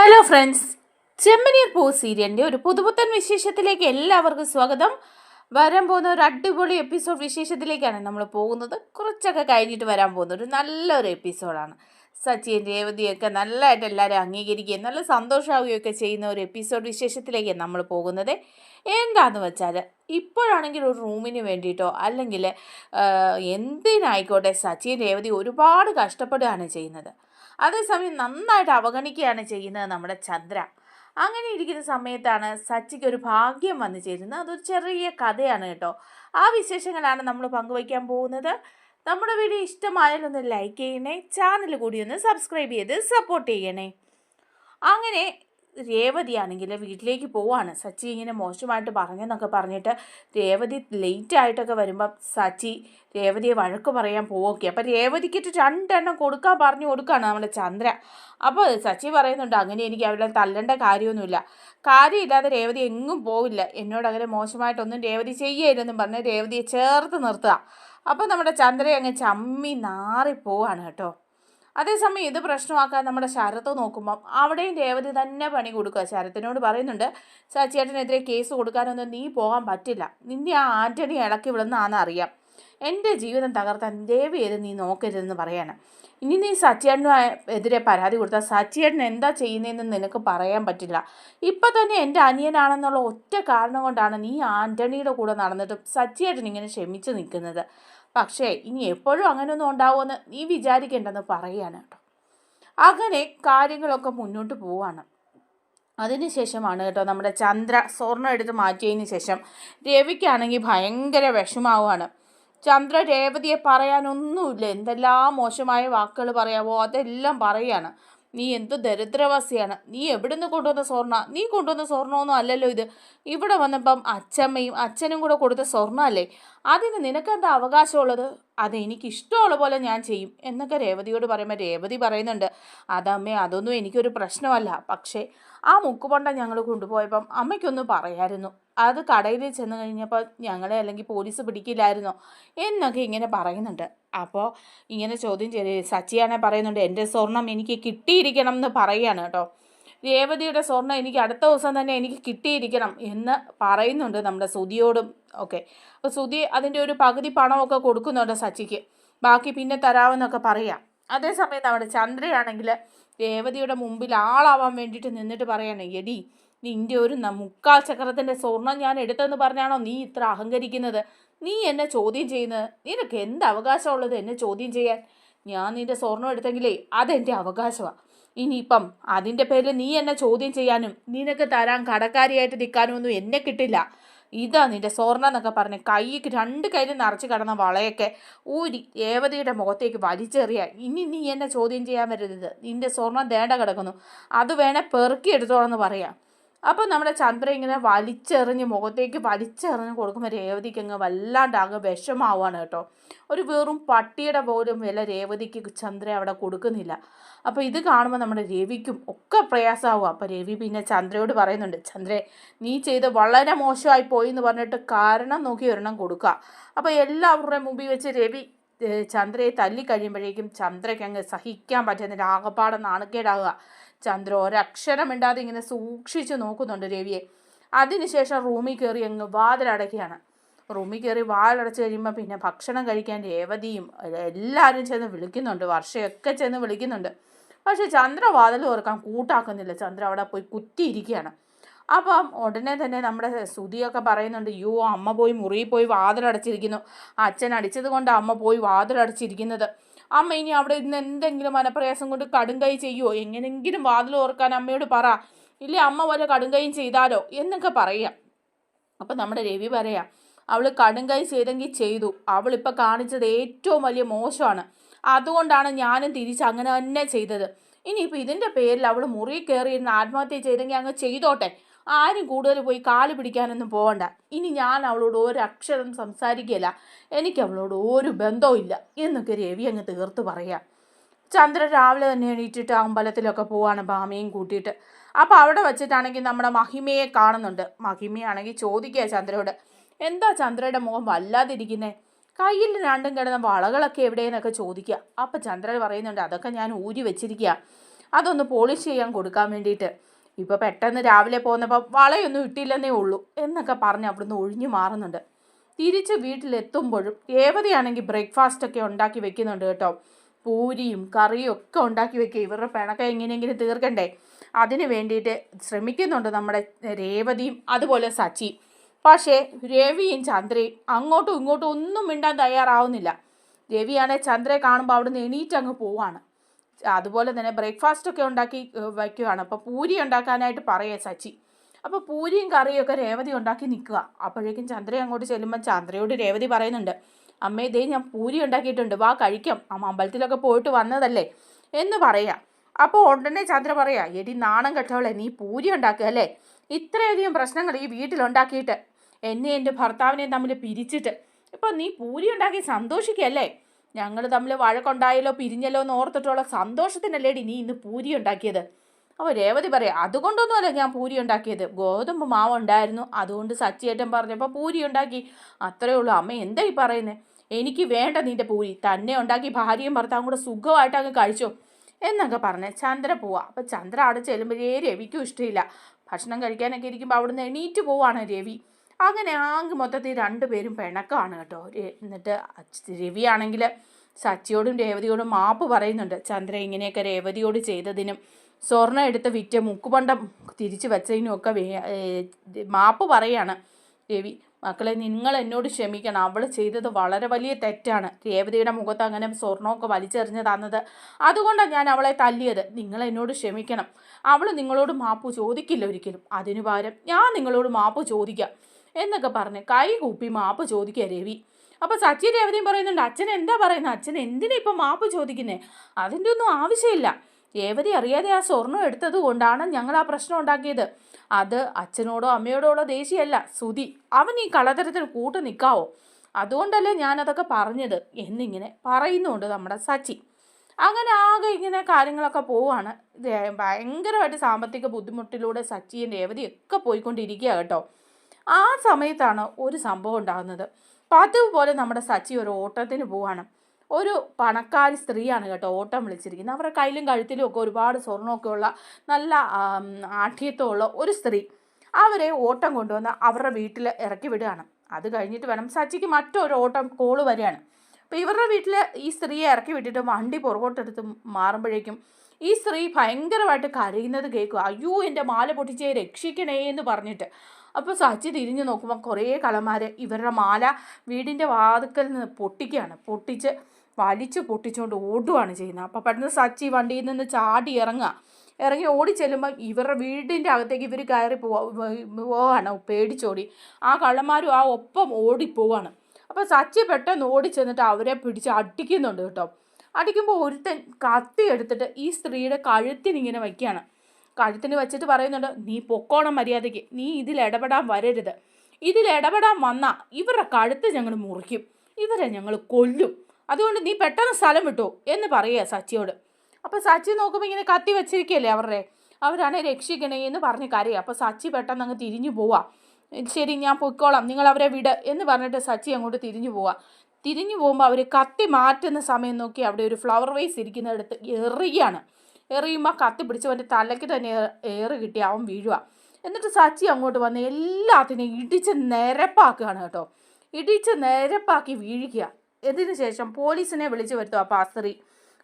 Hello friends ചെമ്മനീർ പൂ സീരിയലിന്റെ ഒരു പുതുപുത്തൻ വിശേഷത്തിലേക്ക് എല്ലാവർക്കും സ്വാഗതം. വരാൻ പോകുന്ന ഒരു അടിപൊളി എപ്പിസോഡ് വിശേഷത്തിലേക്കാണ് നമ്മൾ പോകുന്നത്. കുറച്ചൊക്കെ കഴിഞ്ഞിട്ട് വരാൻ പോകുന്ന ഒരു നല്ലൊരു എപ്പിസോഡാണ് സച്ചിൻ രേവതിയൊക്കെ നല്ലതായിട്ട് എല്ലാവരും അംഗീകരിക്കുകയും നല്ല സന്തോഷമാവുകയൊക്കെ ചെയ്യുന്ന ഒരു എപ്പിസോഡ് വിശേഷത്തിലേക്കാണ് നമ്മൾ പോകുന്നത്. എന്താന്ന് വെച്ചാൽ ഇപ്പോഴാണെങ്കിൽ ഒരു റൂമിന് വേണ്ടിയിട്ടോ അല്ലെങ്കിൽ എന്തിനായിക്കോട്ടെ സച്ചിൻ രേവതി ഒരുപാട് കഷ്ടപ്പെടുകയാണ് ചെയ്യുന്നത്. അതേസമയം നന്നായിട്ട് അവഗണിക്കുകയാണ് ചെയ്യുന്നത് നമ്മുടെ ചന്ദ്ര. അങ്ങനെ ഇരിക്കുന്ന സമയത്താണ് സച്ചിക്ക് ഒരു ഭാഗ്യം വന്നു ചേരുന്നത്. അതൊരു ചെറിയ കഥയാണ് കേട്ടോ. ആ വിശേഷങ്ങളാണ് നമ്മൾ പങ്കുവയ്ക്കാൻ പോകുന്നത്. നമ്മുടെ വീഡിയോ ഇഷ്ടമായാൽ ഒന്ന് ലൈക്ക് ചെയ്യണേ. ചാനൽ കൂടി ഒന്ന് സബ്സ്ക്രൈബ് ചെയ്ത് സപ്പോർട്ട് ചെയ്യണേ. അങ്ങനെ രേവതിയാണെങ്കിൽ വീട്ടിലേക്ക് പോവാണ്. സച്ചി ഇങ്ങനെ മോശമായിട്ട് പറഞ്ഞെന്നൊക്കെ പറഞ്ഞിട്ട് രേവതി ലേറ്റ് ആയിട്ടൊക്കെ വരുമ്പം സച്ചി രേവതിയെ വഴക്ക് പറയാൻ പോവുകയൊക്കെ. അപ്പം രേവതിക്കിട്ട് രണ്ടെണ്ണം കൊടുക്കാൻ പറഞ്ഞു കൊടുക്കുകയാണ് നമ്മുടെ ചന്ദ്ര. അപ്പോൾ സച്ചി പറയുന്നുണ്ട് അങ്ങനെ എനിക്ക് അവരെ തല്ലേണ്ട കാര്യമൊന്നുമില്ല. കാര്യമില്ലാതെ രേവതി എങ്ങും പോവില്ല. എന്നോട് അങ്ങനെ മോശമായിട്ടൊന്നും രേവതി ചെയ്യരുതെന്നും പറഞ്ഞ് രേവതിയെ ചേർത്ത് നിർത്തുക. അപ്പോൾ നമ്മുടെ ചന്ദ്രയെ അങ്ങ് ചമ്മി നാറി പോവാണ് കേട്ടോ. അതേസമയം ഇത് പ്രശ്നമാക്കാൻ നമ്മുടെ ശരത്ത് നോക്കുമ്പം അവിടെയും രേവതി തന്നെ പണി കൊടുക്കുക. ശരത്തിനോട് പറയുന്നുണ്ട് ചേട്ടനെതിരെ കേസ് കൊടുക്കാനൊന്നും നീ പോകാൻ പറ്റില്ല. നിന്നെ ആ ആന്റണി ഇളക്കി വിടുന്നതാണെന്ന് അറിയാം. എന്റെ ജീവിതം തകർത്താൻ ദേവി ഏത് നീ നോക്കരുതെന്ന് പറയാണ്. ഇനി നീ സച്ചിയേട്ടന് എതിരെ പരാതി കൊടുത്താൽ സച്ചിയേട്ടൻ എന്താ ചെയ്യുന്നതെന്ന് നിനക്ക് പറയാൻ പറ്റില്ല. ഇപ്പം തന്നെ എന്റെ അനിയനാണെന്നുള്ള ഒറ്റ കാരണം കൊണ്ടാണ് നീ ആന്റണിയുടെ കൂടെ നടന്നിട്ട് സച്ചിയേട്ടൻ ഇങ്ങനെ ക്ഷമിച്ച് നിൽക്കുന്നത്. പക്ഷേ ഇനി എപ്പോഴും അങ്ങനെയൊന്നും ഉണ്ടാവുമെന്ന് നീ വിചാരിക്കേണ്ടെന്ന് പറയുകയാണ് കേട്ടോ. അങ്ങനെ കാര്യങ്ങളൊക്കെ മുന്നോട്ട് പോവാണ്. അതിനുശേഷമാണ് കേട്ടോ നമ്മുടെ ചന്ദ്ര സ്വർണം എടുത്ത് മാറ്റിയതിന് ശേഷം രവിക്കാണെങ്കിൽ ഭയങ്കര വിഷമാവുകയാണ്. ചന്ദ്ര രേവതിയെ പറയാനൊന്നുമില്ല. എന്തെല്ലാം മോശമായ വാക്കുകൾ പറയാവോ? അതെല്ലാം പറയാണ്. നീ എന്ത് ദരിദ്രവാസിയാണ്? നീ എവിടുന്ന് കൊണ്ടുവന്ന സ്വർണ? നീ കൊണ്ടുവന്ന സ്വർണമൊന്നും അല്ലല്ലോ ഇത്. ഇവിടെ വന്നപ്പം അച്ഛമ്മയും അച്ഛനും കൂടെ കൊടുത്ത സ്വർണമല്ലേ? അതിന് നിനക്കെന്താ അവകാശമുള്ളത്? അത് എനിക്ക് ഇഷ്ടമുള്ള പോലെ ഞാൻ ചെയ്യും. എന്നൊക്കെ രേവതിയോട് പറയുമ്പോൾ രേവതി പറയുന്നുണ്ട്. അതമ്മേ അതൊന്നും എനിക്കൊരു പ്രശ്നമല്ല. പക്ഷേ ആ മുക്കുപൊണ്ട ഞങ്ങൾ കൊണ്ടുപോയപ്പം അമ്മയ്ക്കൊന്ന് പറയായിരുന്നു. അത് കടയിൽ ചെന്ന് കഴിഞ്ഞപ്പോൾ ഞങ്ങളെ അല്ലെങ്കിൽ പോലീസ് പിടിക്കില്ലായിരുന്നോ? എന്നൊക്കെ ഇങ്ങനെ പറയുന്നുണ്ട്. അപ്പോൾ ഇങ്ങനെ ചോദ്യം ചെയ്ത് സച്ചിയാണെ പറയുന്നുണ്ട് എന്റെ സ്വർണം എനിക്ക് കിട്ടിയിരിക്കണം എന്ന് പറയുകയാണ് കേട്ടോ. രേവതിയുടെ സ്വർണം എനിക്ക് അടുത്ത ദിവസം തന്നെ എനിക്ക് കിട്ടിയിരിക്കണം എന്ന് പറയുന്നുണ്ട് നമ്മുടെ സുതിയോടും ഒക്കെ. അപ്പോൾ സുതി അതിന്റെ ഒരു പകുതി പണമൊക്കെ കൊടുക്കുന്നുണ്ട് സച്ചിക്ക്. ബാക്കി പിന്നെ തരാമെന്നൊക്കെ പറയാം. അതേസമയം നമ്മുടെ ചന്ദ്രയാണെങ്കിൽ രേവതിയുടെ മുമ്പിൽ ആളാവാൻ വേണ്ടിയിട്ട് നിന്നിട്ട് പറയണം എടി നിന്റെ ഒരു മുക്കാൽ ചക്രത്തിന്റെ സ്വർണം ഞാൻ എടുത്തെന്ന് പറഞ്ഞാണോ നീ ഇത്ര അഹങ്കരിക്കുന്നത്? നീ എന്നെ ചോദ്യം ചെയ്യുന്നത് നിനക്ക് എന്ത് അവകാശമുള്ളത് എന്നെ ചോദ്യം ചെയ്യാൻ? ഞാൻ നിന്റെ സ്വർണം എടുത്തെങ്കിലേ അതെന്റെ അവകാശമാണ് ഇനിയിപ്പം അതിന്റെ പേരിൽ നീ എന്നെ ചോദ്യം ചെയ്യാനും നിനക്ക് തരാൻ കടക്കാരിയായിട്ട് നിൽക്കാനും ഒന്നും എന്നെ കിട്ടില്ല. ഇതാ നിന്റെ സ്വർണ എന്നൊക്കെ പറഞ്ഞ് കൈക്ക് രണ്ട് കയ്യിൽ നിറച്ച് കിടന്ന വളയൊക്കെ ഊരി രേവതിയുടെ മുഖത്തേക്ക് വലിച്ചെറിയാൻ ഇനി നീ എന്നെ ചോദ്യം ചെയ്യാൻ വരരുത്. നിന്റെ സ്വർണം ദേണ്ട കിടക്കുന്നു. അത് വേണേൽ പെറുക്കി എടുത്തോളെന്ന് പറയാം. അപ്പോൾ നമ്മുടെ ചന്ദ്ര ഇങ്ങനെ വലിച്ചെറിഞ്ഞ് മുഖത്തേക്ക് വലിച്ചെറിഞ്ഞ് കൊടുക്കുമ്പോൾ രേവതിക്ക് അങ്ങ് വല്ലാണ്ട് അങ്ങ് വിഷമാവാണ് കേട്ടോ. ഒരു വെറും പട്ടിയുടെ പോലും വില രേവതിക്ക് ചന്ദ്ര അവിടെ കൊടുക്കുന്നില്ല. അപ്പോൾ ഇത് കാണുമ്പോൾ നമ്മുടെ രവിക്കും ഒക്കെ പ്രയാസമാവും അപ്പോൾ രവി പിന്നെ ചന്ദ്രയോട് പറയുന്നുണ്ട് ചന്ദ്രേ നീ ചെയ്ത് വളരെ മോശമായി പോയി എന്ന് പറഞ്ഞിട്ട് കാരണം നോക്കി ഒരെണ്ണം കൊടുക്കുക അപ്പോൾ എല്ലാവരുടെയും മുമ്പിൽ വെച്ച് രവി ചന്ദ്രയെ തല്ലിക്കഴിയുമ്പോഴേക്കും ചന്ദ്രയ്ക്ക് അങ്ങ് സഹിക്കാൻ പറ്റുന്നില്ല ആകപ്പാടെ നാണക്കേടാവുക ചന്ദ്ര ഒരക്ഷരം മിണ്ടാതെ ഇങ്ങനെ സൂക്ഷിച്ചു നോക്കുന്നുണ്ട് രവിയെ. അതിനുശേഷം റൂമിൽ കയറി അങ്ങ് വാതിലടയ്ക്കുകയാണ്. റൂമിൽ കയറി വാതിലടച്ച് കഴിയുമ്പോൾ പിന്നെ ഭക്ഷണം കഴിക്കാൻ രേവതിയും എല്ലാവരും ചെന്ന് വിളിക്കുന്നുണ്ട്. വർഷയൊക്കെ ചെന്ന് വിളിക്കുന്നുണ്ട്. പക്ഷെ ചന്ദ്ര വാതിൽ ഓർക്കാൻ കൂട്ടാക്കുന്നില്ല. ചന്ദ്ര അവിടെ പോയി കുത്തിയിരിക്കുകയാണ്. അപ്പം ഉടനെ തന്നെ നമ്മുടെ സുതിയൊക്കെ പറയുന്നുണ്ട് യോ അമ്മ പോയി മുറിയിൽ പോയി വാതിലടച്ചിരിക്കുന്നു. അച്ഛൻ അടിച്ചത് കൊണ്ട് അമ്മ പോയി വാതിലടച്ചിരിക്കുന്നത്. അമ്മ ഇനി അവിടെ ഇന്ന് എന്തെങ്കിലും മനപ്രയാസം കൊണ്ട് കടുങ്കൈ ചെയ്യുമോ എങ്ങനെങ്കിലും വാതിൽ ഓർക്കാൻ അമ്മയോട് പറ. ഇല്ല അമ്മ വല്ല കടുങ്കൈയും ചെയ്താലോ? എന്നൊക്കെ പറയാം. അപ്പം നമ്മുടെ രവി പറയാം അവൾ കടുങ്കൈ ചെയ്തെങ്കിൽ ചെയ്തു. അവളിപ്പോൾ കാണിച്ചത് ഏറ്റവും വലിയ മോശമാണ്. അതുകൊണ്ടാണ് ഞാനും തിരിച്ച് അങ്ങനെ തന്നെ ചെയ്തത്. ഇനിയിപ്പോൾ ഇതിന്റെ പേരിൽ അവൾ മുറി കയറിയിരുന്ന് ആത്മഹത്യ ചെയ്തെങ്കിൽ അങ്ങ് ചെയ്തോട്ടെ. ആരും കൂടുതൽ പോയി കാൽ പിടിക്കാനൊന്നും പോകണ്ട ഇനി ഞാൻ അവളോട് ഒരക്ഷരം അക്ഷരം സംസാരിക്കുകയില്ല എനിക്ക് അവളോട് ഒരു ബന്ധവുമില്ല എന്നൊക്കെ രവി അങ്ങ് തീർത്ത് പറയാം. ചന്ദ്രൻ രാവിലെ തന്നെ എണീറ്റിട്ട് അമ്പലത്തിലൊക്കെ പോവാണ് ഭാമയും കൂട്ടിയിട്ട്. അപ്പോൾ അവിടെ വെച്ചിട്ടാണെങ്കിൽ നമ്മുടെ മഹിമയെ കാണുന്നുണ്ട്. മഹിമയാണെങ്കിൽ ചോദിക്കുക ചന്ദ്രയോട് എന്താ ചന്ദ്രയുടെ മുഖം വല്ലാതിരിക്കുന്നേ? കയ്യിൽ രണ്ടും കിടന്ന വളകളൊക്കെ എവിടെയെന്നൊക്കെ ചോദിക്കുക അപ്പം ചന്ദ്രൻ പറയുന്നുണ്ട് അതൊക്കെ ഞാൻ ഊരി വെച്ചിരിക്കുക അതൊന്ന് പോളിഷ് ചെയ്യാൻ കൊടുക്കാൻ വേണ്ടിയിട്ട്. ഇപ്പോൾ പെട്ടെന്ന് രാവിലെ പോകുന്നപ്പോൾ വളയൊന്നും ഇട്ടില്ലെന്നേ ഉള്ളൂ എന്നൊക്കെ പറഞ്ഞ് അവിടുന്ന് ഒഴിഞ്ഞു മാറുന്നുണ്ട്. തിരിച്ച് വീട്ടിലെത്തുമ്പോഴും രേവതിയാണെങ്കിൽ ബ്രേക്ക്ഫാസ്റ്റ് ഒക്കെ ഉണ്ടാക്കി വെക്കുന്നുണ്ട് കേട്ടോ. പൂരിയും കറിയും ഒക്കെ ഉണ്ടാക്കി വെക്കുക ഇവരുടെ പിണക്കം എങ്ങനെയെങ്കിലും തീർക്കണ്ടേ? അതിന് വേണ്ടിയിട്ട് ശ്രമിക്കുന്നുണ്ട് നമ്മുടെ രേവതിയും അതുപോലെ സച്ചി. പക്ഷേ രവിയും ചന്ദ്രയും അങ്ങോട്ടും ഇങ്ങോട്ടും ഒന്നും മിണ്ടാൻ തയ്യാറാവുന്നില്ല. രവിയാണെങ്കിൽ ചന്ദ്രയെ കാണുമ്പോൾ അവിടുന്ന് എണീറ്റ് അങ്ങ് പോവാണ്. അതുപോലെ തന്നെ ബ്രേക്ക്ഫാസ്റ്റ് ഒക്കെ ഉണ്ടാക്കി വയ്ക്കുകയാണ് അപ്പോൾ പൂരി ഉണ്ടാക്കാനായിട്ട് പറയേ സച്ചി. അപ്പോൾ പൂരിയും കറിയും ഒക്കെ രേവതി ഉണ്ടാക്കി നിൽക്കുക. അപ്പോഴേക്കും ചന്ദ്ര അങ്ങോട്ട് ചെല്ലുമ്പോൾ ചന്ദ്രയോട് രേവതി പറയുന്നുണ്ട് അമ്മേ ഇതേ ഞാൻ പൂരി ഉണ്ടാക്കിയിട്ടുണ്ട്. വാ കഴിക്കാം. അമ്മ അമ്പലത്തിലൊക്കെ പോയിട്ട് വന്നതല്ലേ? എന്ന് പറയാ. അപ്പോൾ ഉടനെ ചന്ദ്ര പറയാ എടി നാണം കെട്ടവളെ നീ പൂരി ഉണ്ടാക്കുക അല്ലേ? ഇത്രയധികം പ്രശ്നങ്ങൾ ഈ വീട്ടിലുണ്ടാക്കിയിട്ട് എന്നെ എന്റെ ഭർത്താവിനെയും തമ്മിൽ പിരിച്ചിട്ട്. ഇപ്പം നീ പൂരി ഉണ്ടാക്കി സന്തോഷിക്കല്ലേ? ഞങ്ങൾ തമ്മിൽ വഴക്കുണ്ടായല്ലോ പിരിഞ്ഞല്ലോ എന്ന് ഓർത്തിട്ടുള്ള സന്തോഷത്തിനല്ലേടി നീ ഇന്ന് പൂരി ഉണ്ടാക്കിയത്? അപ്പോൾ രേവതി പറയാം അതുകൊണ്ടൊന്നുമല്ല ഞാൻ പൂരി ഉണ്ടാക്കിയത്. ഗോതമ്പ് മാവ് ഉണ്ടായിരുന്നു. അതുകൊണ്ട് സച്ചിയേറ്റൻ പറഞ്ഞപ്പോൾ പൂരി ഉണ്ടാക്കി. അത്രയേ ഉള്ളൂ. അമ്മ എന്താ ഈ പറയുന്നത് എനിക്ക് വേണ്ട നിന്റെ പൂരി. തന്നെ ഉണ്ടാക്കി ഭാര്യയും ഭർത്താവും കൂടെ സുഖമായിട്ട് അങ്ങ് കഴിച്ചോ? എന്നൊക്കെ പറഞ്ഞ് ചന്ദ്ര പോവാ. അപ്പം ചന്ദ്ര അവിടെ ചെല്ലുമ്പോഴേ രവിക്കും ഇഷ്ടമില്ല ഭക്ഷണം കഴിക്കാനൊക്കെ ഇരിക്കുമ്പോൾ അവിടുന്ന് എണീറ്റ് പോവാണ് രവി. അങ്ങനെ ആകെ മൊത്തത്തിൽ രണ്ടുപേരും പിണക്കമാണ് കേട്ടോ. എന്നിട്ട് രവിയാണെങ്കിൽ സച്ചിയോടും രേവതിയോടും മാപ്പ് പറയുന്നുണ്ട്. ചന്ദ്ര ഇങ്ങനെയൊക്കെ രേവതിയോട് ചെയ്തതിനും സ്വർണം എടുത്ത് വിറ്റ മുക്കുപണ്ടം തിരിച്ചു വെച്ചതിനും ഒക്കെ മാപ്പ് പറയാണ് രവി. മക്കളെ നിങ്ങൾ എന്നോട് ക്ഷമിക്കണം. അവൾ ചെയ്തത് വളരെ വലിയ തെറ്റാണ്. രേവതിയുടെ മുഖത്ത് അങ്ങനെ സ്വർണമൊക്കെ വലിച്ചെറിഞ്ഞ് തന്നത് അതുകൊണ്ടാണ് ഞാൻ അവളെ തല്ലിയത്. നിങ്ങൾ എന്നോട് ക്ഷമിക്കണം. അവൾ നിങ്ങളോട് മാപ്പ് ചോദിക്കില്ല ഒരിക്കലും. അതിനു പകരം ഞാൻ നിങ്ങളോട് മാപ്പ് ചോദിക്കാം. എന്നൊക്കെ പറഞ്ഞ് കൈ കൂപ്പി മാപ്പ് ചോദിക്കുക രവി. അപ്പോൾ സച്ചി രേവതിയും പറയുന്നുണ്ട് അച്ഛൻ എന്താ പറയുന്നത്? അച്ഛൻ എന്തിനാ ഇപ്പം മാപ്പ് ചോദിക്കുന്നത് അതിന്റെ ഒന്നും ആവശ്യമില്ല. രേവതി അറിയാതെ ആ സ്വർണം എടുത്തത് കൊണ്ടാണ് ഞങ്ങൾ ആ പ്രശ്നം ഉണ്ടാക്കിയത്. അത് അച്ഛനോടോ അമ്മയോടോ ഉള്ള ദേഷ്യമല്ല. സുതി അവൻ ഈ കളതരത്തിന് കൂട്ട് നിൽക്കാവോ? അതുകൊണ്ടല്ലേ ഞാനതൊക്കെ പറഞ്ഞത് എന്നിങ്ങനെ പറയുന്നുണ്ട് നമ്മുടെ സച്ചി അങ്ങനെ ആകെ ഇങ്ങനെ കാര്യങ്ങളൊക്കെ പോവാണ്. ഭയങ്കരമായിട്ട് സാമ്പത്തിക ബുദ്ധിമുട്ടിലൂടെ സച്ചിയും രേവതിയും ഒക്കെ പോയിക്കൊണ്ടിരിക്കുക കേട്ടോ. ആ സമയത്താണ് ഒരു സംഭവം ഉണ്ടാകുന്നത്. പതിവ് പോലെ നമ്മുടെ സച്ചി ഒരു ഓട്ടത്തിന് പോവാണ്. ഒരു പണക്കാരി സ്ത്രീയാണ് കേട്ടോ ഓട്ടം വിളിച്ചിരിക്കുന്നത്. അവരുടെ കയ്യിലും കഴുത്തിലും ഒക്കെ ഒരുപാട് സ്വർണമൊക്കെ ഉള്ള നല്ല ആഠ്യത്വമുള്ള ഒരു സ്ത്രീ അവരെ ഓട്ടം കൊണ്ടുവന്ന് അവരുടെ വീട്ടിൽ ഇറക്കി വിടുകയാണ്. അത് കഴിഞ്ഞിട്ട് വേണം സച്ചിക്ക് മറ്റൊരു ഓട്ടം കോൾ വരികയാണ്. അപ്പോൾ ഇവരുടെ വീട്ടിൽ ഈ സ്ത്രീയെ ഇറക്കി വിട്ടിട്ട് വണ്ടി പുറകോട്ടെടുത്ത് മാറുമ്പോഴേക്കും ഈ സ്ത്രീ ഭയങ്കരമായിട്ട് കരയുന്നത് കേൾക്കുക. അയ്യോ എന്റെ മാല പൊട്ടിച്ചേ രക്ഷിക്കണേ എന്ന് പറഞ്ഞിട്ട് അപ്പോൾ സച്ചി തിരിഞ്ഞു നോക്കുമ്പോൾ കുറേ കളമാർ ഇവരുടെ മാല വീടിന്റെ വാതുക്കൽ നിന്ന് പൊട്ടിക്കുകയാണ്. പൊട്ടിച്ച് വലിച്ച് പൊട്ടിച്ചുകൊണ്ട് ഓടുകയാണ് ചെയ്യുന്നത്. അപ്പോൾ പെട്ടെന്ന് സച്ചി വണ്ടിയിൽ നിന്ന് ചാടി ഇറങ്ങുക. ഇറങ്ങി ഓടി ചെല്ലുമ്പോൾ ഇവരുടെ വീടിന്റെ അകത്തേക്ക് ഇവർ കയറി പോവാ പോവാണ് പേടിച്ചോടി. ആ കള്ളന്മാരും ആ ഒപ്പം ഓടിപ്പോവാണ് അപ്പോൾ സച്ചി പെട്ടെന്ന് ഓടി ചെന്നിട്ട് അവരെ പിടിച്ച് അടിക്കുന്നുണ്ട് കേട്ടോ. അടിക്കുമ്പോൾ ഒരുത്തൻ കത്തി എടുത്തിട്ട് ഈ സ്ത്രീയുടെ കഴുത്തിനിങ്ങനെ വയ്ക്കുകയാണ്. കഴുത്തിന് വെച്ചിട്ട് പറയുന്നുണ്ട് നീ പൊക്കോണം മര്യാദയ്ക്ക്. നീ ഇതിൽ ഇടപെടാൻ വരരുത്. ഇതിൽ ഇടപെടാൻ വന്നാൽ ഇവരുടെ കഴുത്ത് ഞങ്ങൾ മുറിക്കും. ഇവരെ ഞങ്ങൾ കൊല്ലും. അതുകൊണ്ട് നീ പെട്ടെന്ന് സ്ഥലം വിട്ടു എന്ന് പറയുക സച്ചിയോട്. അപ്പോൾ സച്ചി നോക്കുമ്പോൾ ഇങ്ങനെ കത്തി വെച്ചിരിക്കുകയല്ലേ അവരുടെ? അവരാണെ രക്ഷിക്കണേ എന്ന് പറഞ്ഞ് കരയുക അപ്പോൾ സച്ചി പെട്ടെന്ന് അങ്ങ് തിരിഞ്ഞു പോവാ. ശരി ഞാൻ പൊയ്ക്കോളാം. നിങ്ങൾ അവരെ വിട് എന്ന് പറഞ്ഞിട്ട് സച്ചി അങ്ങോട്ട് തിരിഞ്ഞു പോവാ. തിരിഞ്ഞു പോകുമ്പോൾ അവർ കത്തി മാറ്റുന്ന സമയം നോക്കി അവിടെ ഒരു ഫ്ലവർ വേസ് ഇരിക്കുന്നിടത്ത് എറിയാണ്. എറിയുമ്പോൾ കത്തി പിടിച്ചവന്റെ തലയ്ക്ക് തന്നെ ഏറ് കിട്ടി അവൻ വീഴുക എന്നിട്ട് സച്ചി അങ്ങോട്ട് വന്ന് എല്ലാത്തിനെയും ഇടിച്ച് നിരപ്പാക്കുകയാണ് കേട്ടോ. ഇടിച്ച് നിരപ്പാക്കി വീഴിക്കുക ഇതിന് ശേഷം പോലീസിനെ വിളിച്ചു വരുത്തും അപ്പോൾ ആ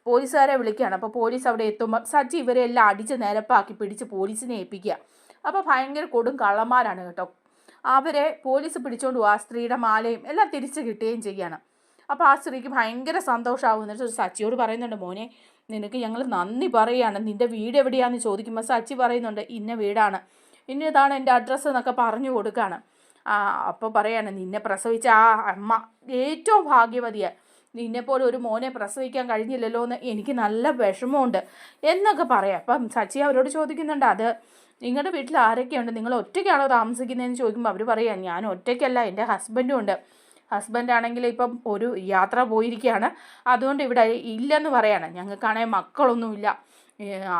പോലീസുകാരെ വിളിക്കുകയാണ്. അപ്പോൾ പോലീസ് അവിടെ എത്തുമ്പോൾ സച്ചി ഇവരെ എല്ലാം അടിച്ച് നിരപ്പാക്കി പിടിച്ച് പോലീസിനെ ഏൽപ്പിക്കുക. അപ്പോൾ ഭയങ്കര കൊടും കള്ളന്മാരാണ് കേട്ടോ. അവരെ പോലീസ് പിടിച്ചുകൊണ്ട് പോകുക സ്ത്രീയുടെ മാലയും എല്ലാം തിരിച്ച് കിട്ടുകയും ചെയ്യുകയാണ്. അപ്പോൾ ആ സ്ത്രീക്ക് ഭയങ്കര സന്തോഷമാകും. എന്നിട്ട് സച്ചിയോട് പറയുന്നുണ്ട് മോനെ നിനക്ക് ഞങ്ങൾ നന്ദി പറയുകയാണ് നിന്റെ വീട് എവിടെയാണെന്ന് ചോദിക്കുമ്പോൾ സച്ചി പറയുന്നുണ്ട് ഇന്ന വീടാണ്. ഇന്നതാണ് എന്റെ അഡ്രസ്സ് എന്നൊക്കെ പറഞ്ഞു കൊടുക്കുകയാണ് ആ അപ്പോൾ പറയാണ് നിന്നെ പ്രസവിച്ച ആ അമ്മ ഏറ്റവും ഭാഗ്യവതിയാണ് നിന്നെപ്പോലെ ഒരു മോനെ പ്രസവിക്കാൻ കഴിഞ്ഞില്ലല്ലോ എന്ന് എനിക്ക് നല്ല വിഷമമുണ്ട് എന്നൊക്കെ പറയാം. അപ്പം സച്ചി അവരോട് ചോദിക്കുന്നുണ്ട് അത് നിങ്ങളുടെ വീട്ടിൽ ആരൊക്കെയുണ്ട്? നിങ്ങൾ ഒറ്റയ്ക്കാണോ താമസിക്കുന്നതെന്ന് ചോദിക്കുമ്പോൾ അവർ പറയാം ഞാൻ ഒറ്റയ്ക്കല്ല എന്റെ ഹസ്ബൻഡും ഉണ്ട്. ഹസ്ബൻഡ് ആണെങ്കിൽ ഇപ്പം ഒരു യാത്ര പോയിരിക്കുകയാണ് അതുകൊണ്ട് ഇവിടെ ഇല്ലെന്ന് പറയാണ്. ഞങ്ങൾക്കാണെങ്കിൽ മക്കളൊന്നുമില്ല.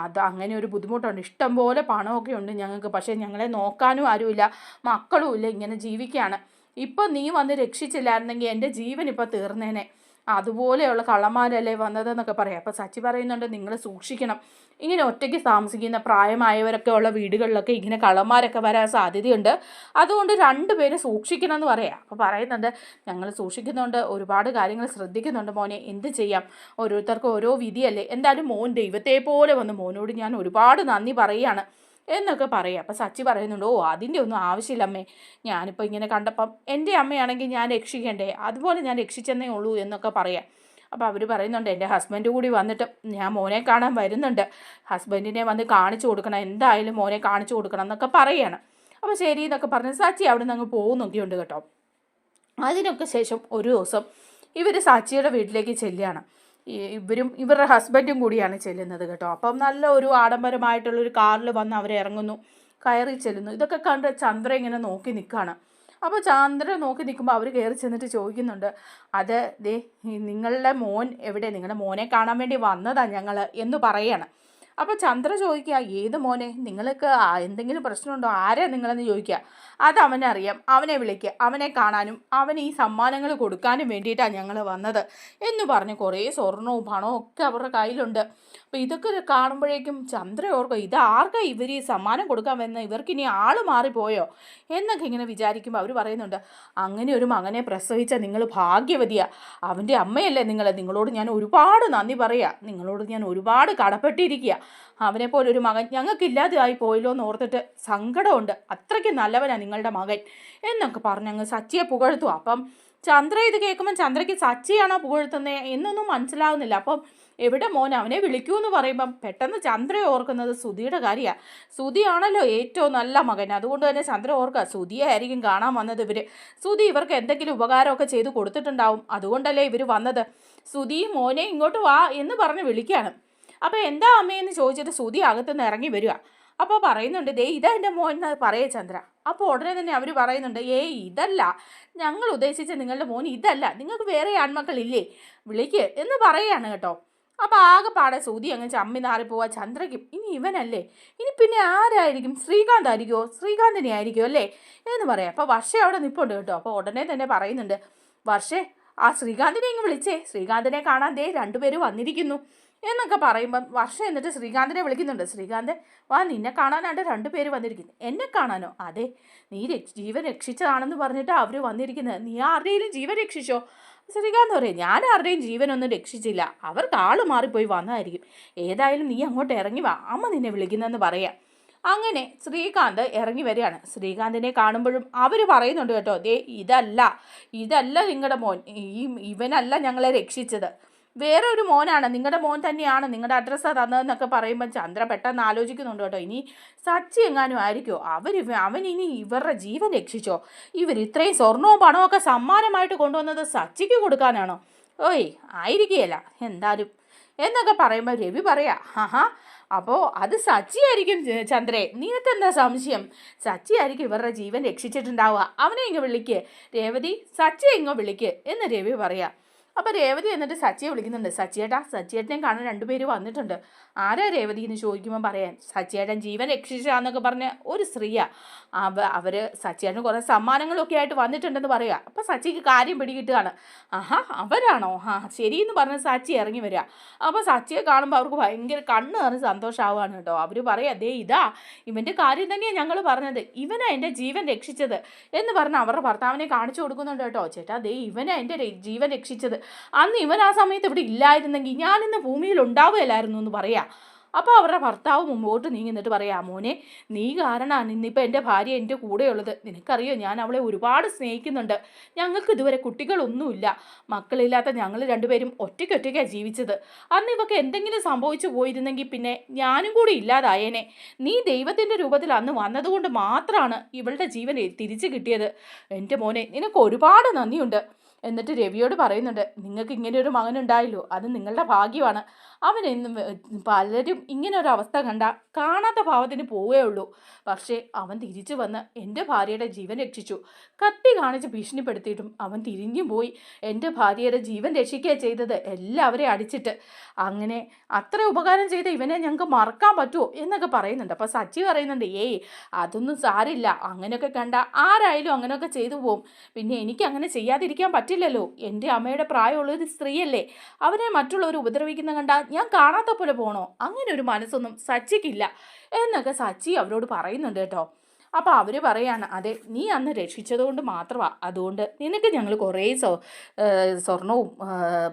അത് അങ്ങനെ ഒരു ബുദ്ധിമുട്ടുണ്ട്. ഇഷ്ടം പോലെ പണമൊക്കെ ഉണ്ട് ഞങ്ങൾക്ക്. പക്ഷേ ഞങ്ങളെ നോക്കാനും ആരുമില്ല. മക്കളും ഇല്ല ഇങ്ങനെ ജീവിക്കുകയാണ്. ഇപ്പം നീ വന്ന് രക്ഷിച്ചില്ലായിരുന്നെങ്കിൽ എന്റെ ജീവൻ ഇപ്പം തീർന്നേനെ. അതുപോലെയുള്ള കള്ളന്മാരല്ലേ വന്നതെന്നൊക്കെ പറയാം. അപ്പോൾ സച്ചി പറയുന്നുണ്ട് നിങ്ങൾ സൂക്ഷിക്കണം. ഇങ്ങനെ ഒറ്റയ്ക്ക് താമസിക്കുന്ന പ്രായമായവരൊക്കെ ഉള്ള വീടുകളിലൊക്കെ ഇങ്ങനെ കള്ളന്മാരൊക്കെ വരാൻ സാധ്യതയുണ്ട്. അതുകൊണ്ട് രണ്ടുപേരും സൂക്ഷിക്കണം എന്ന് പറയാം. അപ്പോൾ പറയുന്നുണ്ട് ഞങ്ങൾ സൂക്ഷിക്കുന്നുണ്ട് ഒരുപാട് കാര്യങ്ങൾ ശ്രദ്ധിക്കുന്നുണ്ട് മോനെ. എന്ത് ചെയ്യാം? ഓരോരുത്തർക്കും ഓരോ വിധിയല്ലേ. എന്തായാലും മോൻ ദൈവത്തെ പോലെ വന്ന്. മോനോട് ഞാൻ ഒരുപാട് നന്ദി പറയുകയാണ്. എന്നൊക്കെ പറയാം. അപ്പം സച്ചി പറയുന്നുണ്ട് ഓ അതിന്റെ ഒന്നും ആവശ്യമില്ല അമ്മേ. ഞാനിപ്പോൾ ഇങ്ങനെ കണ്ടപ്പം എന്റെ അമ്മയാണെങ്കിൽ ഞാൻ രക്ഷിക്കണ്ടേ? അതുപോലെ ഞാൻ രക്ഷിച്ചെന്നേ ഉള്ളൂ എന്നൊക്കെ പറയാം. അപ്പോൾ അവർ പറയുന്നുണ്ട് എന്റെ ഹസ്ബൻഡ് കൂടി വന്നിട്ട് ഞാൻ മോനെ കാണാൻ വരുന്നുണ്ട്. ഹസ്ബൻഡിനെ വന്ന് കാണിച്ചു കൊടുക്കണം. എന്തായാലും മോനെ കാണിച്ചു കൊടുക്കണം എന്നൊക്കെ പറയണം. അപ്പോൾ ശരി എന്നൊക്കെ പറഞ്ഞ് സച്ചി അവിടെ നിന്ന് അങ്ങ് പോകുന്നൊക്കെയുണ്ട് കേട്ടോ. അതിനൊക്കെ ശേഷം ഒരു ദിവസം ഇവർ സച്ചിയുടെ വീട്ടിലേക്ക് ചെല്ലുകയാണ്. ഇവരും ഇവരുടെ ഹസ്ബൻഡും കൂടിയാണ് ചെല്ലുന്നത് കേട്ടോ. അപ്പം നല്ല ഒരു ആഡംബരമായിട്ടുള്ളൊരു കാറിൽ വന്ന് അവർ ഇറങ്ങുന്നു കയറി ചെല്ലുന്നു. ഇതൊക്കെ കണ്ട് ചന്ദ്ര ഇങ്ങനെ നോക്കി നിൽക്കുകയാണ് അപ്പോൾ ചന്ദ്ര നോക്കി നിൽക്കുമ്പോൾ അവർ കയറി ചെന്നിട്ട് ചോദിക്കുന്നുണ്ട് അത് ദേ നിങ്ങളുടെ മോൻ എവിടെ? നിങ്ങളുടെ മോനെ കാണാൻ വേണ്ടി വന്നതാണ് ഞങ്ങൾ എന്ന് പറയാണ്. അപ്പോൾ ചന്ദ്ര ചോദിക്കുക ഏത് മോനെ? നിങ്ങൾക്ക് എന്തെങ്കിലും പ്രശ്നമുണ്ടോ? ആരാ നിങ്ങളെന്ന് ചോദിക്കുക. അത് അവനറിയാം. അവനെ വിളിക്കുക. അവനെ കാണാനും അവന് ഈ സമ്മാനങ്ങൾ കൊടുക്കാനും വേണ്ടിയിട്ടാണ് ഞങ്ങൾ വന്നത്. എന്ന് പറഞ്ഞ് കുറേ സ്വർണവും പണവും ഒക്കെ അവരുടെ കയ്യിലുണ്ട്. അപ്പോൾ ഇതൊക്കെ കാണുമ്പോഴേക്കും ചന്ദ്ര ഓർക്കും ഇത് ആർക്കാ ഇവർ ഈ സമ്മാനം കൊടുക്കാൻ വന്ന? ഇവർക്ക് ഇനി ആൾ മാറിപ്പോയോ? എന്നൊക്കെ ഇങ്ങനെ വിചാരിക്കുമ്പോൾ അവർ പറയുന്നുണ്ട് അങ്ങനെ ഒരു മകനെ പ്രസവിച്ച നിങ്ങൾ ഭാഗ്യവതിയാ. അവന്റെ അമ്മയല്ലേ നിങ്ങൾ നിങ്ങളോട് ഞാൻ ഒരുപാട് നന്ദി പറയുക നിങ്ങളോട് ഞാൻ ഒരുപാട് കടപ്പെട്ടിരിക്കുക അവനെ പോലെ ഒരു മകൻ ഞങ്ങൾക്കില്ലാതെയായി പോയല്ലോ എന്ന് ഓർത്തിട്ട് സങ്കടമുണ്ട്. അത്രയ്ക്ക് നല്ലവനാണ് നിങ്ങളുടെ മകൻ. എന്നൊക്കെ പറഞ്ഞു ഞങ്ങൾ സച്ചിയെ പുകഴ്ത്തു. അപ്പം ചന്ദ്ര ഇത് കേൾക്കുമ്പോൾ ചന്ദ്രയ്ക്ക് സച്ചിയാണോ പുകഴ്ത്തുന്നത് എന്നൊന്നും മനസ്സിലാവുന്നില്ല. അപ്പം എവിടെ മോൻ അവനെ വിളിക്കൂ എന്ന് പറയുമ്പം പെട്ടെന്ന് ചന്ദ്ര ഓർക്കുന്നത് സുധിയുടെ കാര്യമാണ് സുധിയാണല്ലോ ഏറ്റവും നല്ല മകൻ. അതുകൊണ്ട് തന്നെ ചന്ദ്ര ഓർക്കുക സുധിയെ ആയിരിക്കും കാണാൻ വന്നത് ഇവർ സുധി ഇവർക്ക് എന്തെങ്കിലും ഉപകാരമൊക്കെ ചെയ്ത് കൊടുത്തിട്ടുണ്ടാവും. അതുകൊണ്ടല്ലേ ഇവർ വന്നത്. സുധി മോനെ ഇങ്ങോട്ട് വാ എന്ന് പറഞ്ഞ് വിളിക്കുകയാണ് അപ്പോൾ എന്താ അമ്മയെന്ന് ചോദിച്ചിട്ട് സുധി അകത്തുനിന്ന് ഇറങ്ങി വരിക അപ്പോൾ പറയുന്നുണ്ട് ദേ ഇതാ എന്റെ മോൻ എന്ന് പറയേ ചന്ദ്ര. അപ്പോൾ ഉടനെ തന്നെ അവർ പറയുന്നുണ്ട് ഏയ് ഇതല്ല. ഞങ്ങൾ ഉദ്ദേശിച്ച നിങ്ങളുടെ മോൻ ഇതല്ല. നിങ്ങൾക്ക് വേറെ ആൺമക്കളില്ലേ? വിളിക്ക്. എന്ന് പറയാണ് കേട്ടോ. അപ്പോൾ ആകെ ആകെപ്പാടെ സൂതി അങ്ങ് ചമ്മി നാറിപ്പോവാ ചന്ദ്രയ്ക്കും ഇനി ഇവനല്ലേ? ഇനി പിന്നെ ആരായിരിക്കും? ശ്രീകാന്ത് ആയിരിക്കുമോ ശ്രീകാന്തിനെ ആയിരിക്കുമോ അല്ലേ? എന്ന് പറയാം. അപ്പോൾ വർഷ അവിടെ നിൽപ്പുണ്ട് കേട്ടോ. അപ്പോൾ ഉടനെ തന്നെ പറയുന്നുണ്ട് വർഷേ ആ ശ്രീകാന്തിനെ ഇങ്ങ് വിളിച്ചേ. ശ്രീകാന്തിനെ കാണാൻ ദേ രണ്ടുപേരും വന്നിരിക്കുന്നു. എന്നൊക്കെ പറയുമ്പം വർഷ എന്നിട്ട് ശ്രീകാന്തിനെ വിളിക്കുന്നുണ്ട്. ശ്രീകാന്ത് വാ നിന്നെ കാണാനായിട്ട് രണ്ടുപേര് വന്നിരിക്കുന്നു. എന്നെ കാണാനോ? അതെ നീ ജീവൻ രക്ഷിച്ചതാണെന്ന് പറഞ്ഞിട്ട് അവർ വന്നിരിക്കുന്നത്. നീ ആരുടെയും ജീവൻ രക്ഷിച്ചോ? ശ്രീകാന്ത് പറയും ഞാൻ ആരുടെയും ജീവനൊന്നും രക്ഷിച്ചില്ല. അവർക്ക് ആൾ മാറിപ്പോയി വന്നതായിരിക്കും ഏതായാലും നീ അങ്ങോട്ട് ഇറങ്ങി വാ. അമ്മ നിന്നെ വിളിക്കുന്നതെന്ന് പറയാം. അങ്ങനെ ശ്രീകാന്ത് ഇറങ്ങി വരികയാണ്. ശ്രീകാന്തിനെ കാണുമ്പോഴും അവർ പറയുന്നുണ്ട് കേട്ടോ ദേ ഇതല്ല ഇതല്ല നിങ്ങളുടെ മോൻ. ഈ ഇവനല്ല ഞങ്ങളെ രക്ഷിച്ചത്. വേറെ ഒരു മോനാണ്. നിങ്ങളുടെ മോൻ തന്നെയാണ് നിങ്ങളുടെ അഡ്രസ്സ് തന്നതെന്നൊക്കെ പറയുമ്പോൾ ചന്ദ്ര പെട്ടെന്ന് ആലോചിക്കുന്നുണ്ട് കേട്ടോ. ഇനി സച്ചി എങ്ങാനും ആയിരിക്കുമോ അവർ അവൻ ഇനി ഇവരുടെ ജീവൻ രക്ഷിച്ചോ? ഇവർ ഇത്രയും സ്വർണവും പണവും ഒക്കെ സമ്മാനമായിട്ട് കൊണ്ടുവന്നത് സച്ചിക്ക് കൊടുക്കാനാണോ? ഓയ് ആയിരിക്കുകയല്ല എന്തായാലും. എന്നൊക്കെ പറയുമ്പോൾ രവി പറയാ ആഹാ അപ്പോൾ അത് സച്ചിയായിരിക്കും ചന്ദ്രെ ചന്ദ്രേ. നിനക്കെന്താ സംശയം? സച്ചിയായിരിക്കും ഇവരുടെ ജീവൻ രക്ഷിച്ചിട്ടുണ്ടാവുക. അവനെ ഇങ്ങ് വിളിക്ക്. രേവതി സച്ചിയെ ഇങ്ങോ വിളിക്ക്. എന്ന് രവി പറയാ. അപ്പോൾ രേവതി എന്നിട്ട് സച്ചിയെ വിളിക്കുന്നുണ്ട്. സച്ചിയേട്ടാ സച്ചിയേട്ടനെ കാണാൻ രണ്ടുപേര് വന്നിട്ടുണ്ട്. ആരാ രേവതി എന്ന് ചോദിക്കുമ്പോൾ പറയാൻ? സച്ചിയേട്ടൻ ജീവൻ രക്ഷിച്ചാന്നൊക്കെ പറഞ്ഞ ഒരു സ്ത്രീയാ. അവ അവർ സച്ചിയേട്ടന് കുറേ സമ്മാനങ്ങളൊക്കെ ആയിട്ട് വന്നിട്ടുണ്ടെന്ന് പറയുക. അപ്പോൾ സച്ചിക്ക് കാര്യം പിടികിട്ടുകയാണ്. ആഹാ അവരാണോ? ആ ശരി എന്ന് പറഞ്ഞ് സച്ചി ഇറങ്ങി വരിക. അപ്പോൾ സച്ചിയെ കാണുമ്പോൾ അവർക്ക് ഭയങ്കര കണ്ണ് നിറഞ്ഞ് സന്തോഷമാവാണ് കേട്ടോ. അവർ പറയുക അതേ ഇതാ ഇവന്റെ കാര്യം തന്നെയാണ് ഞങ്ങൾ പറഞ്ഞത്. ഇവനാ എന്റെ ജീവൻ രക്ഷിച്ചത്. എന്ന് പറഞ്ഞ് അവരുടെ ഭർത്താവിനെ കാണിച്ചു കൊടുക്കുന്നുണ്ട് കേട്ടോ. ചേട്ടാ അതേ ഇവനാ എന്റെ ജീവൻ രക്ഷിച്ചത്. അന്ന് ഇവൻ ആ സമയത്ത് ഇവിടെ ഇല്ലായിരുന്നെങ്കിൽ ഞാൻ ഞാനിന്ന് ഭൂമിയിൽ ഉണ്ടാവുകയില്ലായിരുന്നു എന്ന് പറയാം. അപ്പോൾ അവരുടെ ഭർത്താവ് മുമ്പോട്ട് നീങ്ങി പറയാം മോനെ നീ കാരണമാണ് ഇന്നിപ്പോൾ എന്റെ ഭാര്യ എന്റെ കൂടെയുള്ളത്. നിനക്കറിയോ ഞാൻ അവളെ ഒരുപാട് സ്നേഹിക്കുന്നുണ്ട്. ഞങ്ങൾക്ക് ഇതുവരെ കുട്ടികളൊന്നുമില്ല. മക്കളില്ലാത്ത ഞങ്ങൾ രണ്ടുപേരും ഒറ്റയ്ക്കൊറ്റയ്ക്കാണ് ജീവിച്ചത്. അന്ന് ഇവക്ക് എന്തെങ്കിലും സംഭവിച്ചു പോയിരുന്നെങ്കിൽ പിന്നെ ഞാനും കൂടി ഇല്ലാതായേനെ. നീ ദൈവത്തിന്റെ രൂപത്തിൽ അന്ന് വന്നതുകൊണ്ട് മാത്രമാണ് ഇവളുടെ ജീവൻ തിരിച്ചു കിട്ടിയത്. എന്റെ മോനെ നിനക്ക് ഒരുപാട് നന്ദിയുണ്ട്. എന്നിട്ട് രവിയോട് പറയുന്നുണ്ട് നിങ്ങൾക്ക് ഇങ്ങനെ ഒരു മകനുണ്ടായല്ലോ അത് നിങ്ങളുടെ ഭാഗ്യമാണ്. അവൻ എന്നും പലരും ഇങ്ങനെ ഒരു അവസ്ഥ കണ്ട കാണാത്ത ഭാവത്തിന് പോവേ ഉള്ളൂ. പക്ഷേ അവൻ തിരിച്ചു വന്ന് എന്റെ ഭാര്യയുടെ ജീവൻ രക്ഷിച്ചു. കത്തി കാണിച്ച് ഭീഷണിപ്പെടുത്തിയിട്ടും അവൻ തിരിഞ്ഞും പോയി. എന്റെ ഭാര്യയുടെ ജീവൻ രക്ഷിക്കുക ചെയ്തത് എല്ലാവരെയും അടിച്ചിട്ട്. അങ്ങനെ അത്ര ഉപകാരം ചെയ്ത ഇവനെ ഞങ്ങൾക്ക് മറക്കാൻ പറ്റുമോ? എന്നൊക്കെ പറയുന്നുണ്ട്. അപ്പോൾ സച്ചി പറയുന്നുണ്ട് ഏയ് അതൊന്നും സാരില്ല. അങ്ങനെയൊക്കെ കണ്ട ആരായാലും അങ്ങനെയൊക്കെ ചെയ്തു പോവും. പിന്നെ എനിക്ക് അങ്ങനെ ചെയ്യാതിരിക്കാൻ പറ്റും പറ്റില്ലല്ലോ എന്റെ അമ്മയുടെ പ്രായമുള്ള ഒരു സ്ത്രീയല്ലേ. അവനെ മറ്റുള്ളവർ ഉപദ്രവിക്കുന്ന കണ്ടാൽ ഞാൻ കാണാത്ത പോലെ പോണോ? അങ്ങനെ ഒരു മനസ്സൊന്നും സച്ചിക്കില്ല. എന്നൊക്കെ സച്ചി അവരോട് പറയുന്നുണ്ട് കേട്ടോ. അപ്പോൾ അവർ പറയാണ് അതെ നീ അന്ന് രക്ഷിച്ചതുകൊണ്ട് മാത്രമാണ് അതുകൊണ്ട് നിനക്ക് ഞങ്ങൾ കുറേ സ്വ സ്വർണവും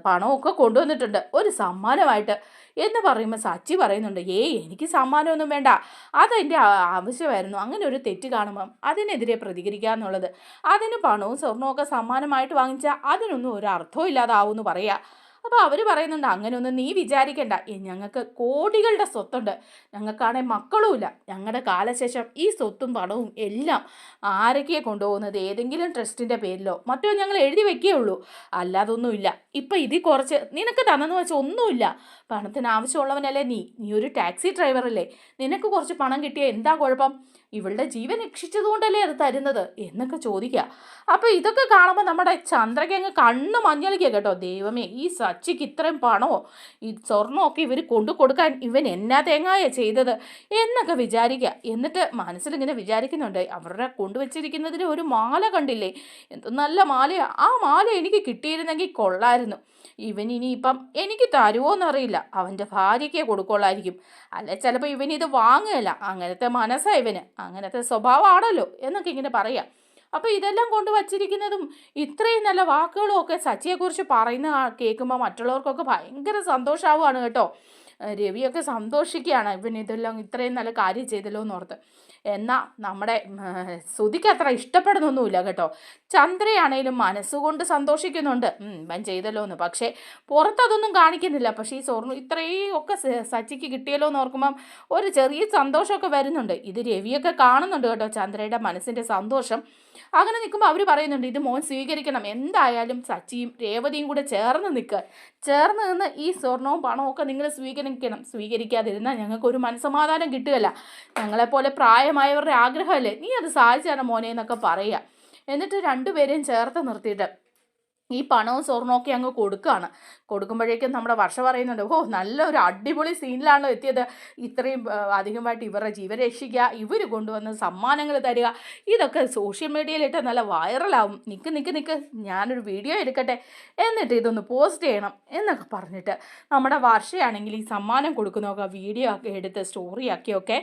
പണവും ഒക്കെ കൊണ്ടുവന്നിട്ടുണ്ട്. ഒരു സമ്മാനമായിട്ട്. എന്ന് പറയുമ്പോൾ സച്ചി പറയുന്നുണ്ട് ഏയ് എനിക്ക് സമ്മാനമൊന്നും വേണ്ട. അതെന്റെ ആവശ്യമായിരുന്നു. അങ്ങനെ ഒരു തെറ്റ് കാണുമ്പം അതിനെതിരെ പ്രതികരിക്കുക എന്നുള്ളത്. അതിന് പണവും സ്വർണവും ഒക്കെ സമ്മാനമായിട്ട് വാങ്ങിച്ചാൽ അതിനൊന്നും ഒരു അർത്ഥവും ഇല്ലാതാവും പറയുക അപ്പോൾ അവർ പറയുന്നുണ്ട് അങ്ങനെയൊന്നും നീ വിചാരിക്കേണ്ട. ഞങ്ങൾക്ക് കോടികളുടെ സ്വത്തുണ്ട്. ഞങ്ങൾക്കാണെങ്കിൽ മക്കളുമില്ല. ഞങ്ങളുടെ കാലശേഷം ഈ സ്വത്തും പണവും എല്ലാം ആരൊക്കെ കൊണ്ടുപോകുന്നത്? ഏതെങ്കിലും ട്രസ്റ്റിന്റെ പേരിലോ മറ്റോ ഞങ്ങൾ എഴുതി വെക്കുകയുള്ളൂ അല്ലാതൊന്നുമില്ല ഇപ്പം ഇതിൽ കുറച്ച് നിനക്ക് തന്നെന്ന് വെച്ചാൽ ഒന്നുമില്ല. പണത്തിന് ആവശ്യമുള്ളവനല്ലേ നീ? നീ ഒരു ടാക്സി ഡ്രൈവറല്ലേ. നിനക്ക് കുറച്ച് പണം കിട്ടിയ എന്താ കുഴപ്പം? ഇവളുടെ ജീവൻ രക്ഷിച്ചതുകൊണ്ടല്ലേ അത് തരുന്നത്? എന്നൊക്കെ ചോദിക്കുക അപ്പോൾ ഇതൊക്കെ കാണുമ്പോൾ നമ്മുടെ ചന്ദ്രയ്ക്ക് അങ്ങ് കണ്ണ് മഞ്ഞളിക്കുക കേട്ടോ. ദൈവമേ ഈ സച്ചിക്ക് ഇത്രയും പണമോ? ഈ സ്വർണമൊക്കെ ഇവർ കൊണ്ടു കൊടുക്കാൻ ഇവൻ എന്നാ തേങ്ങായ ചെയ്തത്? എന്നൊക്കെ വിചാരിക്കുക എന്നിട്ട് മനസ്സിലിങ്ങനെ വിചാരിക്കുന്നുണ്ട്. അവരുടെ കൊണ്ടുവച്ചിരിക്കുന്നതിന് ഒരു മാല കണ്ടില്ലേ? എന്ത് നല്ല മാലയാ. ആ മാല എനിക്ക് കിട്ടിയിരുന്നെങ്കിൽ കൊള്ളായിരുന്നു. ഇവൻ ഇനിയിപ്പം എനിക്ക് തരുമോ എന്നറിയില്ല അവന്റെ ഭാര്യയ്ക്ക് കൊടുക്കുള്ളായിരിക്കും. അല്ലെ ചിലപ്പോൾ ഇവനിത് വാങ്ങുകയില്ല അങ്ങനത്തെ മനസ്സാണ് ഇവന്. അങ്ങനത്തെ സ്വഭാവമാണല്ലോ എന്നൊക്കെ ഇങ്ങനെ പറയാം. അപ്പോൾ ഇതെല്ലാം കൊണ്ട് വച്ചിരിക്കുന്നതും ഇത്രയും നല്ല വാക്കുകളും ഒക്കെ സച്ചിയെക്കുറിച്ച് പറയുന്ന കേൾക്കുമ്പോൾ മറ്റുള്ളവർക്കൊക്കെ ഭയങ്കര സന്തോഷമാവുകയാണ് കേട്ടോ. രവിയൊക്കെ സന്തോഷിക്കുകയാണ്. ഇവൻ ഇതെല്ലാം ഇത്രയും നല്ല കാര്യം ചെയ്തല്ലോ എന്ന് ഓർത്ത് എന്നാൽ നമ്മുടെ ശ്രുതിക്ക് അത്ര ഇഷ്ടപ്പെടുന്നൊന്നുമില്ല കേട്ടോ. ചന്ദ്രയാണേലും മനസ്സുകൊണ്ട് സന്തോഷിക്കുന്നുണ്ട്. ഇവൻ ചെയ്തല്ലോ എന്ന് പക്ഷേ പുറത്തതൊന്നും കാണിക്കുന്നില്ല. പക്ഷേ ഈ സ്വർണം ഇത്രയും ഒക്കെ സച്ചിക്ക് കിട്ടിയല്ലോ എന്ന് ഓർക്കുമ്പം ഒരു ചെറിയ സന്തോഷമൊക്കെ വരുന്നുണ്ട്. ഇത് രവിയൊക്കെ കാണുന്നുണ്ട് കേട്ടോ. ചന്ദ്രയുടെ മനസ്സിന്റെ സന്തോഷം അങ്ങനെ നിൽക്കുമ്പോൾ അവർ പറയുന്നുണ്ട് ഇത് മോൻ സ്വീകരിക്കണം. എന്തായാലും സച്ചിയും രേവതിയും കൂടെ ചേർന്ന് നിൽക്കുക ചേർന്ന് നിന്ന് ഈ സ്വർണവും പണവും ഒക്കെ നിങ്ങൾ സ്വീകരിക്കണം. സ്വീകരിക്കാതിരുന്നാൽ ഞങ്ങൾക്ക് ഒരു മനസ്സമാധാനം കിട്ടുകയില്ല. ഞങ്ങളെപ്പോലെ പ്രായമായവരുടെ ആഗ്രഹമല്ലേ? നീ അത് സാധിച്ചാണ് മോനെ എന്നൊക്കെ പറയുക. എന്നിട്ട് രണ്ടുപേരെയും ചേർത്ത് നിർത്തിയിട്ട് ഈ പണവും സ്വർണവും ഒക്കെ അങ്ങ് കൊടുക്കുകയാണ് കൊടുക്കുമ്പോഴേക്കും നമ്മുടെ വർഷ പറയുന്നുണ്ട് ഓ നല്ലൊരു അടിപൊളി സീനിലാണല്ലോ എത്തിയത്. ഇത്രയും അധികമായിട്ട് ഇവരുടെ ജീവൻ രക്ഷിക്കുക ഇവർ കൊണ്ടുവന്ന് സമ്മാനങ്ങൾ തരിക. ഇതൊക്കെ സോഷ്യൽ മീഡിയയിലിട്ട് നല്ല വൈറലാവും. നിൽക്ക് നിൽക്ക് നിൽക്ക് ഞാനൊരു വീഡിയോ എടുക്കട്ടെ എന്നിട്ട് ഇതൊന്ന് പോസ്റ്റ് ചെയ്യണം എന്നൊക്കെ പറഞ്ഞിട്ട് നമ്മുടെ വർഷയാണെങ്കിൽ ഈ സമ്മാനം കൊടുക്കുന്നതൊക്കെ വീഡിയോ ഒക്കെ എടുത്ത് സ്റ്റോറിയാക്കിയൊക്കെ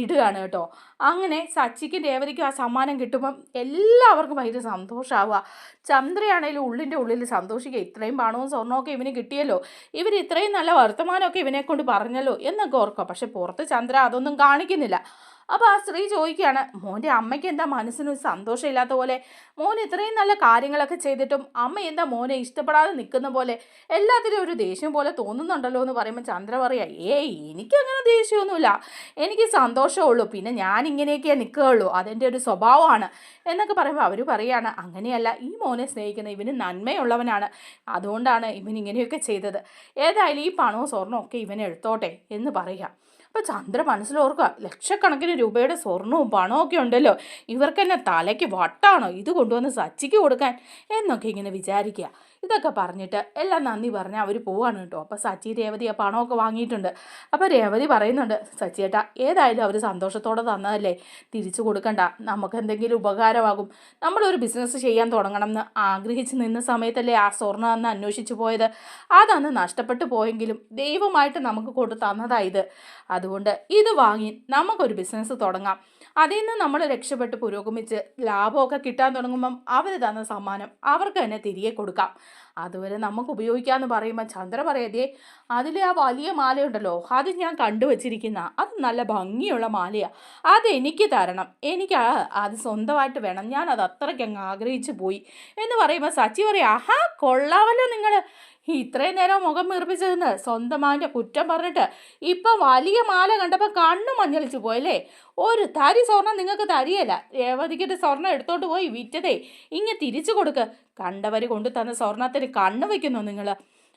ഇടുകയാണ് കേട്ടോ. അങ്ങനെ സച്ചിക്കും രേവതിക്കും ആ സമ്മാനം കിട്ടുമ്പം എല്ലാവർക്കും ഭയങ്കര സന്തോഷമാവുക ചന്ദ്രയാണെങ്കിലും ഉള്ളിന്റെ ഉള്ളിൽ സന്തോഷിക്കുക. ഇത്രയും പണവും സ്വർണമൊക്കെ ഇവന് കിട്ടിയല്ലോ. ഇവർ ഇത്രയും നല്ല വർത്തമാനമൊക്കെ ഇവനെ കൊണ്ട് പറഞ്ഞല്ലോ എന്നൊക്കെ ഓർക്കുക. പക്ഷെ പുറത്ത് ചന്ദ്ര അതൊന്നും കാണിക്കുന്നില്ല. അപ്പോൾ ആ സ്ത്രീ ചോദിക്കുകയാണ് മോന്റെ അമ്മയ്ക്ക് എന്താ മനസ്സിന് സന്തോഷമില്ലാത്ത പോലെ? മോൻ ഇത്രയും നല്ല കാര്യങ്ങളൊക്കെ ചെയ്തിട്ടും അമ്മ എന്താ മോനെ ഇഷ്ടപ്പെടാതെ നിൽക്കുന്ന പോലെ? എല്ലാത്തിനും ഒരു ദേഷ്യം പോലെ തോന്നുന്നുണ്ടല്ലോ എന്ന് പറയുമ്പോൾ ചന്ദ്ര പറയാ ഏയ് എനിക്കങ്ങനെ ദേഷ്യമൊന്നുമില്ല. എനിക്ക് സന്തോഷമുള്ളൂ. പിന്നെ ഞാൻ ഇങ്ങനെയൊക്കെയേ നിൽക്കുകയുള്ളൂ. അതെന്റെ ഒരു സ്വഭാവമാണ്. എന്നൊക്കെ പറയുമ്പോൾ അവർ പറയുകയാണ് അങ്ങനെയല്ല ഈ മോനെ സ്നേഹിക്കുന്ന ഇവന് നന്മയുള്ളവനാണ്. അതുകൊണ്ടാണ് ഇവൻ ഇങ്ങനെയൊക്കെ ചെയ്തത്. ഏതായാലും ഈ പണവും സ്വർണമൊക്കെ ഇവൻ എടുത്തോട്ടെ എന്ന് പറയുക. അപ്പോൾ ചന്ദ്ര മനസ്സിലോർക്കുക ലക്ഷക്കണക്കിന് രൂപയുടെ സ്വർണവും പണവും ഒക്കെ ഉണ്ടല്ലോ. ഇവർക്ക് തന്നെ തലയ്ക്ക് വട്ടാണോ ഇത് കൊണ്ടുവന്ന് സച്ചിക്ക് കൊടുക്കാൻ? എന്നൊക്കെ ഇങ്ങനെ വിചാരിക്കുക. ഇതൊക്കെ പറഞ്ഞിട്ട് എല്ലാം നന്ദി പറഞ്ഞ് അവർ പോവാണ് കേട്ടോ. അപ്പോൾ സച്ചി രേവതി ആ പണമൊക്കെ വാങ്ങിയിട്ടുണ്ട്. അപ്പോൾ രേവതി പറയുന്നുണ്ട് സച്ചിയേട്ടാ ഏതായാലും അവർ സന്തോഷത്തോടെ തന്നതല്ലേ? തിരിച്ചു കൊടുക്കണ്ട. നമുക്ക് എന്തെങ്കിലും ഉപകാരമാകും. നമ്മളൊരു ബിസിനസ് ചെയ്യാൻ തുടങ്ങണം എന്ന് ആഗ്രഹിച്ച് നിന്ന സമയത്തല്ലേ ആ സ്വർണം അന്ന് അന്വേഷിച്ചു പോയത്? അതന്ന് നഷ്ടപ്പെട്ടു പോയെങ്കിലും ദൈവമായിട്ട് നമുക്ക് കൊണ്ടു തന്നതായത് അതുകൊണ്ട് ഇത് വാങ്ങി നമുക്കൊരു ബിസിനസ് തുടങ്ങാം. അതിൽ നിന്ന് നമ്മൾ രക്ഷപ്പെട്ട് പുരോഗമിച്ച് ലാഭമൊക്കെ കിട്ടാൻ തുടങ്ങുമ്പം അവർ തന്ന സമ്മാനം അവർക്ക് തന്നെ തിരികെ കൊടുക്കാം. അതുവരെ നമുക്ക് ഉപയോഗിക്കാമെന്ന് പറയുമ്പോൾ ചന്ദ്ര പറയാതെ അതിലെ ആ വലിയ മാലയുണ്ടല്ലോ അത് ഞാൻ കണ്ടുവച്ചിരിക്കുന്ന അത് നല്ല ഭംഗിയുള്ള മാലയാണ് അതെനിക്ക് തരണം എനിക്ക് അത് സ്വന്തമായിട്ട് വേണം ഞാൻ അത് അത്രയ്ക്ക് അങ്ങ് ആഗ്രഹിച്ചു പോയി. എന്ന് പറയുമ്പോൾ സച്ചി പറയാം ആഹാ കൊള്ളാമല്ലോ നിങ്ങൾ ഇത്രയും നേരം മുഖം വീർപ്പിച്ചതെന്ന് സ്വന്തമാന്റെ കുറ്റം പറഞ്ഞിട്ട് ഇപ്പം വലിയ മാല കണ്ടപ്പോൾ കണ്ണു മഞ്ഞളിച്ചു പോയല്ലേ ഒരു തരി സ്വർണം നിങ്ങൾക്ക് തരിയല്ല രേവതിക്കിട്ട് സ്വർണം എടുത്തോണ്ട് പോയി വിറ്റതേ ഇങ്ങ് തിരിച്ചു കൊടുക്ക് കണ്ടവർ കൊണ്ടു തന്ന സ്വർണത്തിന് കണ്ണു വയ്ക്കുന്നു നിങ്ങൾ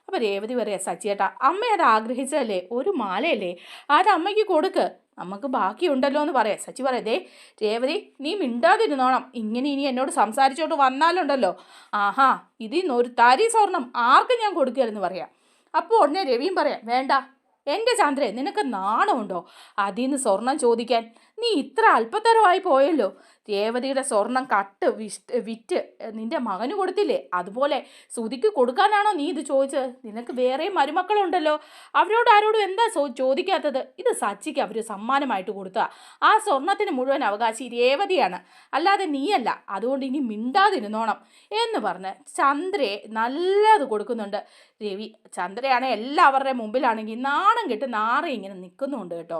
അപ്പോൾ രേവതി പറയാ സച്ചിയേട്ടാ അമ്മ അത് ആഗ്രഹിച്ചതല്ലേ? ഒരു മാലയല്ലേ? അത് അമ്മയ്ക്ക് കൊടുക്ക്. നമുക്ക് ബാക്കിയുണ്ടല്ലോ എന്ന് പറയാം. സച്ചി പറയതേ രേവതി നീ മിണ്ടാതിരുന്നോണം. ഇങ്ങനെ ഇനി എന്നോട് സംസാരിച്ചോട്ട് വന്നാലുണ്ടല്ലോ. ആഹാ ഇതിൽ നിന്ന് ഒരു തരി സ്വർണം ആർക്കും ഞാൻ കൊടുക്കുകയെന്ന് പറയാം. അപ്പോൾ ഉടനെ രവിയും പറയാം വേണ്ട എന്റെ ചന്ദ്രൻ നിനക്ക് നാണമുണ്ടോ? അതിൽ നിന്ന് സ്വർണം ചോദിക്കാൻ നീ ഇത്ര അല്പത്തരമായി പോയല്ലോ. രേവതിയുടെ സ്വർണം കട്ട് വിറ്റ് നിന്റെ മകന് കൊടുത്തില്ലേ? അതുപോലെ സുതിക്ക് കൊടുക്കാനാണോ നീ ഇത് ചോദിച്ചത്? നിനക്ക് വേറെ മരുമക്കളുണ്ടല്ലോ. അവരോട് ആരോടും എന്താ ചോദിക്കാത്തത്? ഇത് സച്ചിക്ക് അവർ സമ്മാനമായിട്ട് കൊടുത്ത ആ സ്വർണത്തിന് മുഴുവൻ അവകാശി രേവതിയാണ്. അല്ലാതെ നീയല്ല. അതുകൊണ്ട് ഇനി മിണ്ടാതിരുന്നോണം എന്ന് പറഞ്ഞ് ചന്ദ്രയെ നല്ലത് കൊടുക്കുന്നുണ്ട്. രവി ചന്ദ്രയാണെങ്കിൽ എല്ലാവരുടെ മുമ്പിലാണെങ്കിൽ നാണം കെട്ട് നാറി ഇങ്ങനെ നിൽക്കുന്നുണ്ട് കേട്ടോ.